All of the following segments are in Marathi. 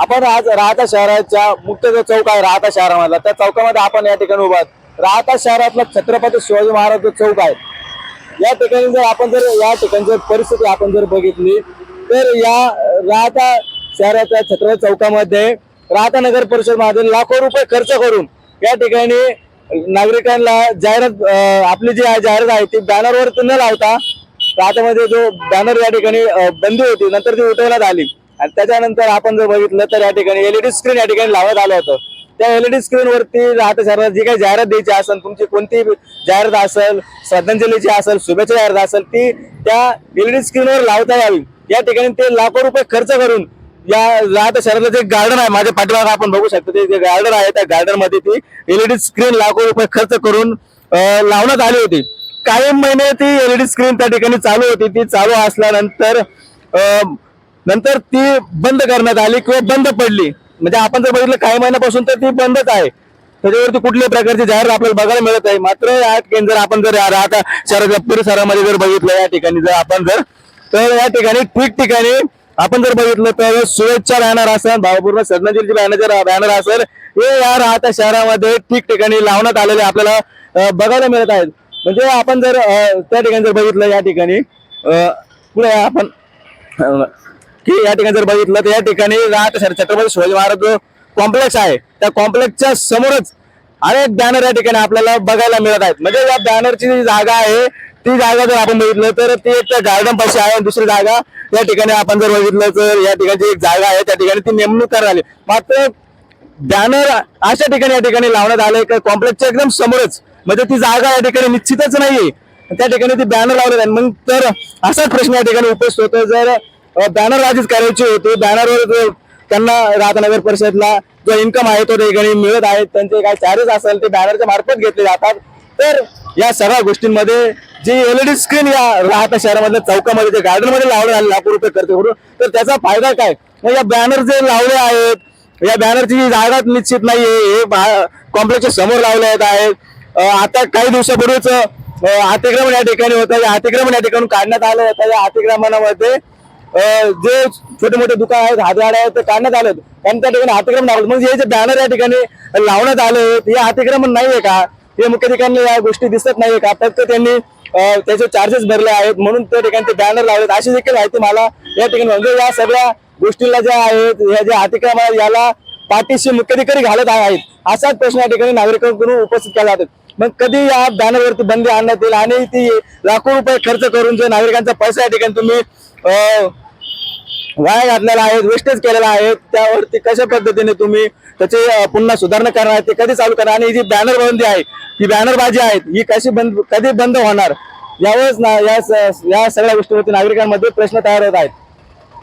आपण आज राहता शहराच्या मुख्य जो चौक आहे राहता शहरामधला. त्या चौकामध्ये आपण या ठिकाणी उभा आहोत. राहता शहरातला छत्रपती शिवाजी महाराज जो चौक आहे या ठिकाणी जर आपण जर या ठिकाणची परिस्थिती आपण जर बघितली तर या राहता शहराच्या छत्रपती चौकामध्ये राहता नगर परिषदमध्ये लाखो रुपये खर्च करून या ठिकाणी नागरिकांना जाहिरात आपली जी जाहिरात आहे ती बॅनरवर न लावता राहतामध्ये जो बॅनर या ठिकाणी बंदी होती नंतर ती उठवण्यात आली. आणि त्याच्यानंतर आपण जर बघितलं तर या ठिकाणी एलईडी स्क्रीन या ठिकाणी लावण्यात आलं होतं. त्या एलईडी स्क्रीन वरती राहते शहरात जी काही जाहिरात द्यायची असेल तुमची कोणती जाहिरात असेल श्रद्धांजलीची असेल शुभेच्छा जाहिरात असेल ती त्या एलईडी स्क्रीनवर लावता यावी. या ठिकाणी ते लाखो रुपये खर्च करून या राहत शहरातलं जे गार्डन आहे माझ्या पाठीमागे आपण बघू शकतो ते जे गार्डन आहे त्या गार्डनमध्ये ती एलईडी स्क्रीन लाखो रुपये खर्च करून लावण्यात आली होती. काही महिने ती एलईडी स्क्रीन त्या ठिकाणी चालू होती. ती चालू असल्यानंतर अं, नंतर ती बंद करण्यात आली किंवा बंद पडली. म्हणजे आपण जर बघितलं काही महिन्यापासून तर ती बंदच आहे. त्याच्यावरती कुठल्याही प्रकारची जाहिरात आपल्याला बघायला मिळत आहे मात्र या ठिकाणी जर आपण जर या राहता शहराच्या परिसरामध्ये जर बघितलं या ठिकाणी जर आपण जर तर या ठिकाणी ठिकठिकाणी आपण जर बघितलं तर शुभेच्छा राहणार असेल भावपूर्ण श्रद्धांजलीची बॅनर जर बॅनर असेल हे या राहत्या शहरामध्ये ठिकठिकाणी लावण्यात आलेले आपल्याला बघायला मिळत आहेत. म्हणजे आपण जर त्या ठिकाणी जर बघितलं या ठिकाणी पुढे आपण की या ठिकाणी जर बघितलं तर या ठिकाणी राहत छत्रपती शिवाजी महाराज जो कॉम्प्लेक्स आहे त्या कॉम्प्लेक्सच्या समोरच अनेक बॅनर या ठिकाणी आपल्याला बघायला मिळत आहेत. म्हणजे या बॅनरची जी जागा आहे ती जागा जर आपण बघितलं तर ती एक गार्डन पाशी आहे. आणि दुसरी जागा या ठिकाणी आपण जर बघितलं तर या ठिकाणी एक जागा आहे. त्या ठिकाणी ती नेमणूक करण्यात आली. मात्र बॅनर अशा ठिकाणी या ठिकाणी लावण्यात आले कॉम्प्लेक्सच्या एकदम समोरच. म्हणजे ती जागा या ठिकाणी निश्चितच नाहीये. त्या ठिकाणी ती बॅनर लावले आहे. मग तर असाच प्रश्न या ठिकाणी उपस्थित होतो. जर बॅनर राजीच करायची होते. बॅनरवर त्यांना राहतनगर परिषदला जो इन्कम आहे तो ठिकाणी मिळत आहे. त्यांचे काय चार्जेस असेल ते बॅनरच्या मार्फत घेतले जातात. तर या सगळ्या गोष्टींमध्ये जी एलईडी स्क्रीन या राहता शहरामधल्या चौकामध्ये जे गार्डनमध्ये लावले आले लाखो रुपये करते करून तर त्याचा फायदा काय? मग या बॅनर जे लावले आहेत या बॅनरची जी जागा निश्चित नाहीये. हे कॉम्प्लेक्सच्या समोर लावले येत आहेत. आता काही दिवसापूर्वीच अतिक्रमण या ठिकाणी होतं. या अतिक्रमण या ठिकाणी काढण्यात आलं होतं. या अतिक्रमणामध्ये जे छोटे मोठे दुकान आहेत हातगाड्या आहेत ते काढण्यात आले होते. त्या ठिकाणी अतिक्रमण लावलं. म्हणजे हे जे बॅनर या ठिकाणी लावण्यात आले आहेत, हे अतिक्रमण नाहीये का? हे मुख्य ठिकाणी या गोष्टी दिसत नाहीये का? फक्त त्यांनी त्याचे चार्जेस भरले आहेत म्हणून त्या ठिकाणी ते बॅनर लावलेत. अशी देखील माहिती मला या ठिकाणी म्हणजे या सगळ्या गोष्टीला ज्या आहेत ह्या ज्या अतिक्रमण आहेत, याला पाठीशी मुख्याधिकारी घालत आहेत. असाच प्रश्न या ठिकाणी नागरिकांकडून उपस्थित केला जातो. मग कधी या बॅनरवरती बंदी आणण्यात येईल? आणि ती लाखो रुपये खर्च करून जे नागरिकांचा पैसा या ठिकाणी तुम्ही वाया घातलेला आहे वेस्टेज केलेला आहे त्यावरती कशा पद्धतीने तुम्ही त्याचे पुन्हा सुधारणा करणार आहे ते कधी चालू करणार? आणि ही जी बॅनर बंदी आहे ही बॅनरबाजी आहे ही कशी बंद कधी बंद होणार? यावेळेस ना या स- या सगळ्या गोष्टीवरती नागरिकांमध्ये प्रश्न तयार होत आहेत.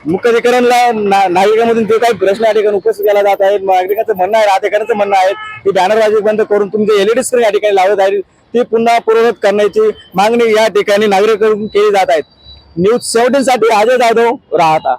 मुख्याधिकाऱ्यांना ना- नागरिकांमधून जे काही प्रश्न या ठिकाणी उपस्थित केला जात आहेत नागरिकांचं म्हणणं आहे अधिकाऱ्यांचं म्हणणं आहे की बॅनरबाजी बंद करून तुमचे एलईडी स्क्रीन या ठिकाणी लावत आहे ती पुन्हा पूर्ववत करण्याची मागणी या ठिकाणी नागरिकांकडून केली जात आहेत न्यूज सेव्हन्टीन साठी अजय जाधव राहता.